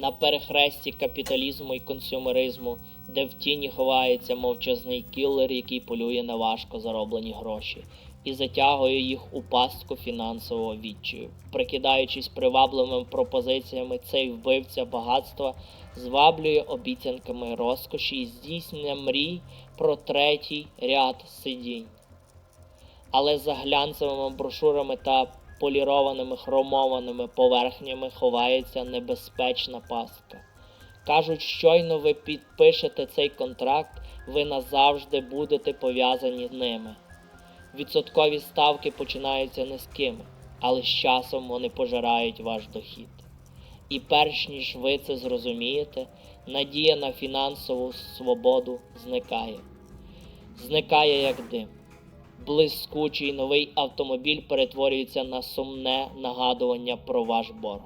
на перехресті капіталізму і консюмеризму, де в тіні ховається мовчазний кілер, який полює на важко зароблені гроші, і затягує їх у пастку фінансового відчаю. Прикидаючись привабливими пропозиціями, цей вбивця багатства зваблює обіцянками розкоші і здійснення мрій про третій ряд сидінь. Але за глянцевими брошурами та полірованими хромованими поверхнями ховається небезпечна пастка. Кажуть, щойно ви підпишете цей контракт, ви назавжди будете пов'язані з ними. Відсоткові ставки починаються низькими, але з часом вони пожирають ваш дохід. І перш ніж ви це зрозумієте, надія на фінансову свободу зникає. Зникає як дим. Блискучий новий автомобіль перетворюється на сумне нагадування про ваш борг,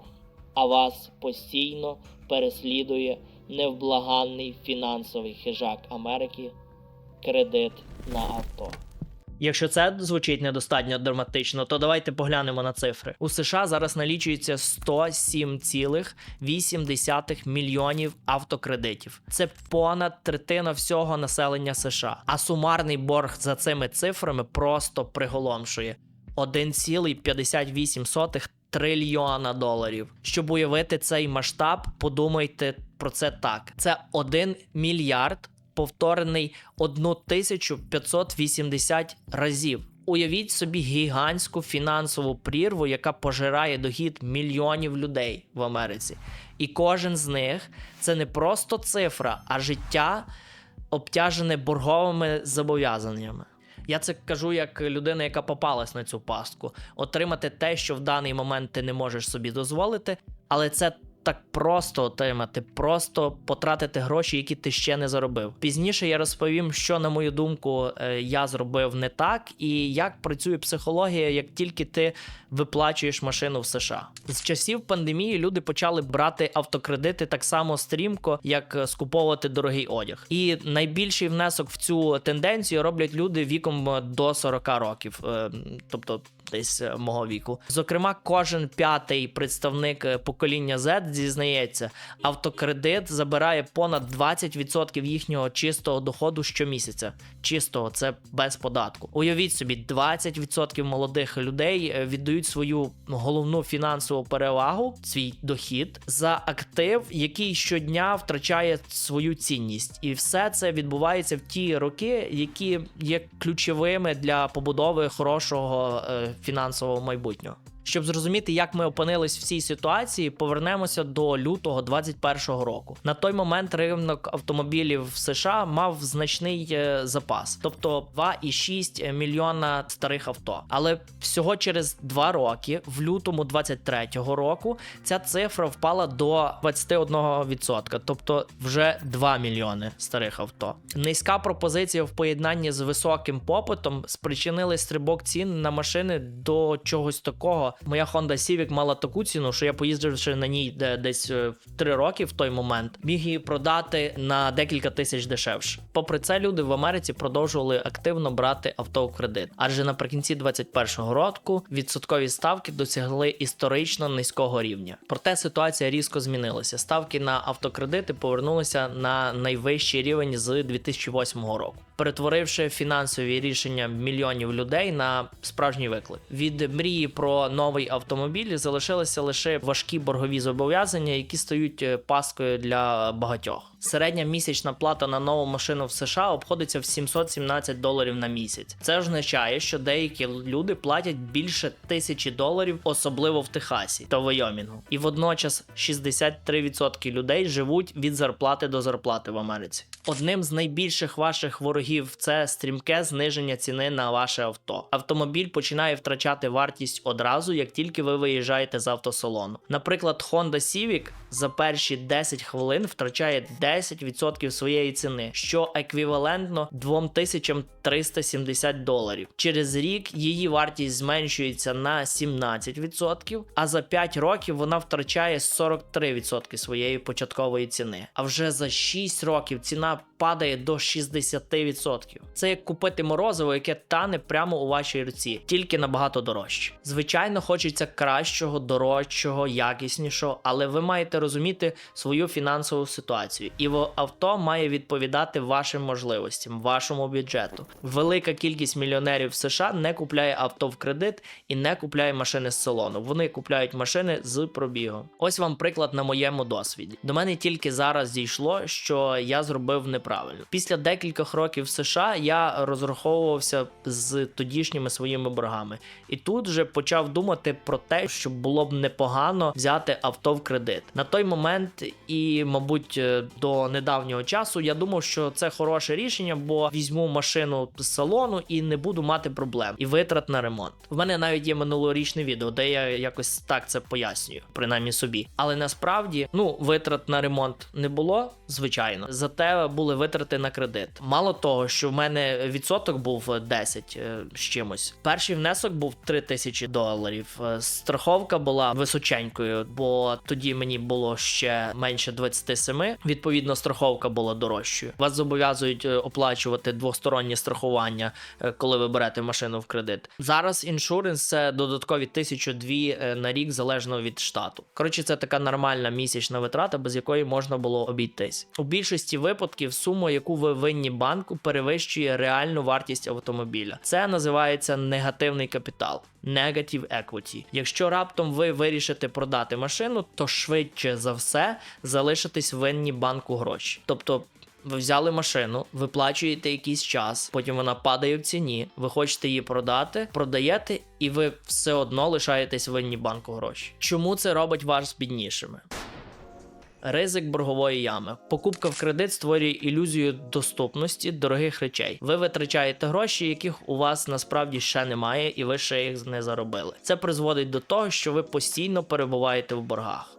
а вас постійно переслідує невблаганний фінансовий хижак Америки кредит на авто. Якщо це звучить недостатньо драматично, то давайте поглянемо на цифри. У США зараз налічується 107,8 мільйонів автокредитів. Це понад третина всього населення США. А сумарний борг за цими цифрами просто приголомшує 1,58 трильйона доларів. Щоб уявити цей масштаб, подумайте про це так: це 1 мільярд повторений 1580 разів. Уявіть собі гігантську фінансову прірву, яка пожирає дохід мільйонів людей в Америці. І кожен з них це не просто цифра, а життя обтяжене борговими зобов'язаннями. Я це кажу як людина, яка попалась на цю пастку. Отримати те, що в даний момент ти не можеш собі дозволити, але це так просто отримати, просто потратити гроші, які ти ще не заробив. Пізніше я розповім, що, на мою думку, е, я зробив не так, і як працює психологія, як тільки ти виплачуєш машину в США. З часів пандемії люди почали брати автокредити так само стрімко, як е, скуповувати дорогий одяг. І найбільший внесок в цю тенденцію роблять люди віком е, до 40 років, тобто десь мого віку. Зокрема, кожен п'ятий представник покоління Z зізнається, автокредит забирає понад 20% їхнього чистого доходу щомісяця. Чистого це без податку. Уявіть собі, 20% молодих людей е, віддають свою головну фінансову перевагу, свій дохід за актив, який щодня втрачає свою цінність, і все це відбувається в ті роки, які є ключовими для побудови хорошого е, фінансового майбутнього. Щоб зрозуміти, як ми опинились в цій ситуації, повернемося до лютого 2021 року. На той момент ринок автомобілів в США мав значний е, запас, тобто 2,6 мільйона старих авто. Але всього через два роки, в лютому 2023 року, ця цифра впала до 21%, тобто вже 2 мільйони старих авто. Низька пропозиція в поєднанні з високим попитом спричинили стрибок цін на машини до чогось такого. Моя Honda Civic мала таку ціну, що я поїздивши на ній десь е, в 3 роки в той момент, міг її продати на декілька тисяч дешевше. Попри це, люди в Америці продовжували активно брати авто у кредит, адже наприкінці 2021 року відсоткові ставки досягли історично низького рівня. Проте ситуація різко змінилася. Ставки на автокредити повернулися на найвищий рівень з 2008 року, перетворивши фінансові рішення мільйонів людей на справжній виклик. Від мрії про новий автомобіль залишилися лише важкі боргові зобов'язання, які стають е, паскою для багатьох. Середня місячна плата на нову машину в США обходиться в 717 доларів на місяць. Це означає, що деякі люди платять більше тисячі доларів, особливо в Техасі та Вайомінгу. І водночас 63% людей живуть від зарплати до зарплати в Америці. Одним з найбільших ваших ворогів це стрімке зниження ціни на ваше авто. Автомобіль починає втрачати вартість одразу, як тільки ви виїжджаєте з автосалону. Наприклад, Honda Civic за перші 10 хвилин втрачає 10% своєї ціни, що еквівалентно 2370 доларів. Через рік її вартість зменшується на 17%, а за 5 років вона втрачає 43% своєї початкової ціни. А вже за 6 років ціна падає до 60%. Це як купити морозиво, яке тане прямо у вашій руці, тільки набагато дорожче. Звичайно, хочеться кращого, дорожчого, якіснішого, але ви маєте розуміти свою фінансову ситуацію, і авто має відповідати вашим можливостям, вашому бюджету. Велика кількість мільйонерів в США не купляє авто в кредит і не купляє машини з салону. Вони купляють машини з пробігом. Ось вам приклад на моєму досвіді. До мене тільки зараз дійшло, що я зробив неправильно. Після декількох років в США я розраховувався з тодішніми своїми боргами, і тут же почав думати про те, що було б непогано взяти авто в кредит. На той момент, і мабуть, е, до недавнього часу я думав, що це хороше рішення, бо візьму машину з салону і не буду мати проблем і витрат на ремонт. В мене навіть є минулорічне відео, де я якось так це пояснюю, принаймні собі. Але насправді, ну, витрат на ремонт не було, звичайно. Зате були витрати на кредит. Мало того, що в мене відсоток був 10 е, з чимось. Перший внесок був 3 тисячі доларів. Е, Страховка була височенькою, бо тоді мені було ще менше 27. Відповідно, страховка була дорожчою. Вас зобов'язують е, оплачувати двостороннє страхування, е, коли ви берете машину в кредит. Зараз іншуренс це додаткові тисячу дві е, на рік залежно від штату. Коротше, це така нормальна місячна витрата, без якої можна було обійтись. У більшості випадків сума, яку ви винні банку, перевищує реальну вартість автомобіля. Це називається негативний капітал. Negative equity. Якщо раптом ви вирішите продати машину, то швидше за все залишитесь винні банку гроші. Тобто ви взяли машину, виплачуєте якийсь час, потім вона падає в ціні. Ви хочете її продати, продаєте, і ви все одно лишаєтесь винні банку гроші. Чому це робить вас біднішими? Ризик боргової ями. Покупка в кредит створює ілюзію доступності дорогих речей. Ви витрачаєте гроші, яких у вас насправді ще немає, і ви ще їх не заробили. Це призводить до того, що ви постійно перебуваєте в боргах.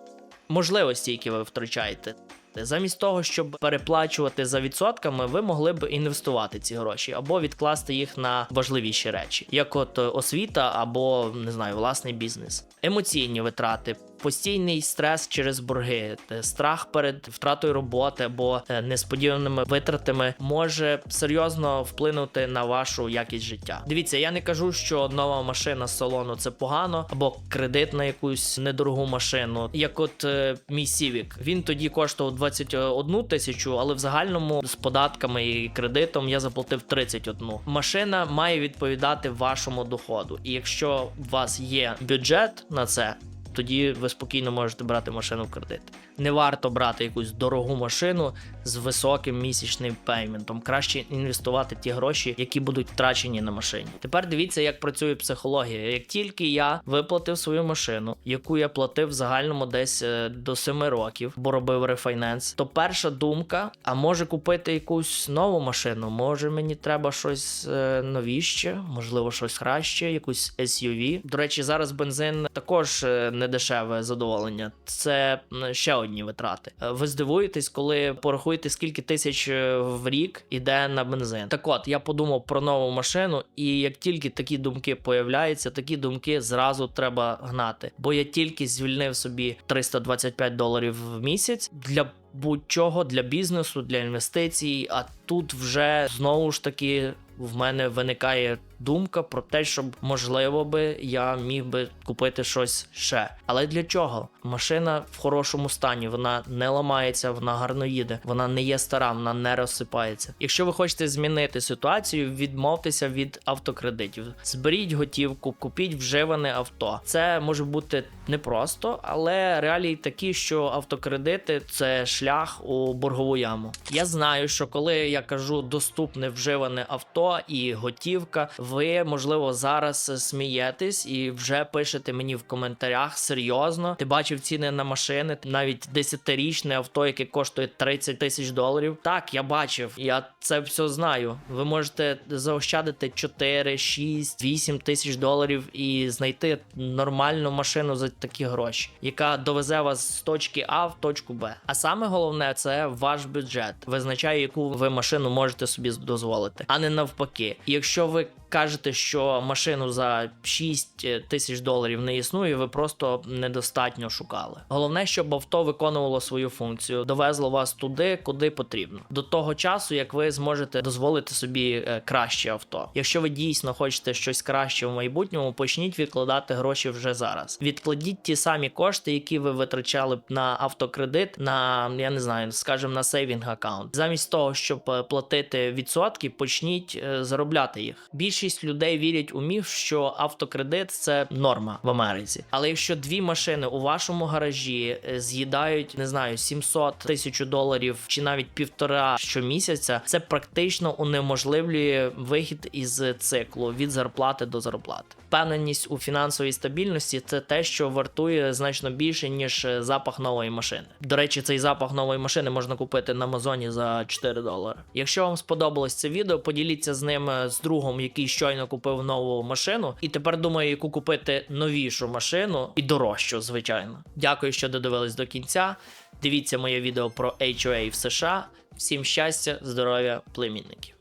Можливості, які ви втрачаєте. Замість того, щоб переплачувати за відсотками, ви могли б інвестувати ці гроші або відкласти їх на важливіші речі, як от е, освіта або не знаю, власний бізнес, емоційні витрати. Постійний стрес через борги, е, страх перед втратою роботи або е, несподіваними витратами може серйозно вплинути на вашу якість життя. Дивіться, я не кажу, що нова машина з салону це погано, або кредит на якусь недорогу машину. Як от е, мій Civic. він тоді коштував 21 тисячу, але в загальному з податками і кредитом я заплатив 31. Машина має відповідати вашому доходу. І якщо у вас є бюджет на це, тоді ви спокійно можете брати машину в кредит. Не варто брати якусь дорогу машину з високим місячним пейментом. Краще інвестувати ті гроші, які будуть втрачені на машині. Тепер дивіться, як працює психологія. Як тільки я виплатив свою машину, яку я платив в загальному десь е, до 7 років, бо робив рефайнанс, то перша думка: а може купити якусь нову машину? Може мені треба щось е, новіще, можливо, щось краще, якусь SUV. До речі, зараз бензин також е, не дешеве задоволення. Це ще одні витрати. Ви здивуєтесь, коли порахуєте, скільки тисяч е, в рік іде на бензин. Так от я подумав про нову машину, і як тільки такі думки появляються, такі думки зразу треба гнати. Бо я тільки звільнив собі 325 доларів в місяць для. Будь-чого для бізнесу, для інвестицій, а тут вже знову ж таки в мене виникає думка про те, щоб можливо би я міг би купити щось ще. Але для чого? Машина в хорошому стані, вона не ламається, вона гарно їде, вона не є стара, вона не розсипається. Якщо ви хочете змінити ситуацію, відмовтеся від автокредитів, зберіть готівку, купіть вживане авто. Це може бути непросто, але реалії такі, що автокредити це шлях у боргову яму. Я знаю, що коли я кажу доступне вживане авто і готівка, ви можливо зараз смієтесь і вже пишете мені в коментарях серйозно. Ти бачив ціни на машини, навіть 10-річне авто, яке коштує 30 тисяч доларів. Так, я бачив, я це все знаю. Ви можете заощадити 4, 6, 8 тисяч доларів і знайти нормальну машину за такі гроші, яка довезе вас з точки А в точку Б. А саме головне це ваш бюджет, визначає, яку ви машину можете собі дозволити, а не навпаки. Якщо ви кажете, що машину за 6 тисяч доларів не існує, ви просто недостатньо шукали. Головне, щоб авто виконувало свою функцію, довезло вас туди, куди потрібно. До того часу, як ви зможете дозволити собі е, краще авто. Якщо ви дійсно хочете щось краще в майбутньому, почніть відкладати гроші вже зараз. Відкладіть ті самі кошти, які ви витрачали б на автокредит, на я не знаю, скажімо, на сейвінг аккаунт. Замість того, щоб е, платити відсотки, почніть е, заробляти їх. Більшість людей вірять у міф, що автокредит це норма в Америці. Але якщо дві машини у вашому гаражі е, з'їдають, не знаю, 700 тисяч доларів чи навіть півтора щомісяця, це практично унеможливлює вихід із циклу від зарплати до зарплати. Впевненість у фінансовій стабільності це те, що вартує значно більше ніж е, запах нової машини. До речі, цей запах нової машини можна купити на Амазоні за 4 долари. Якщо вам сподобалось це відео, поділіться з ним е, з другом, який щойно купив нову машину, і тепер думає, яку купити новішу машину і дорожчу, звичайно. Дякую, що додивились до кінця. Дивіться моє відео про HOA в США. Всім щастя, здоров'я, племінників.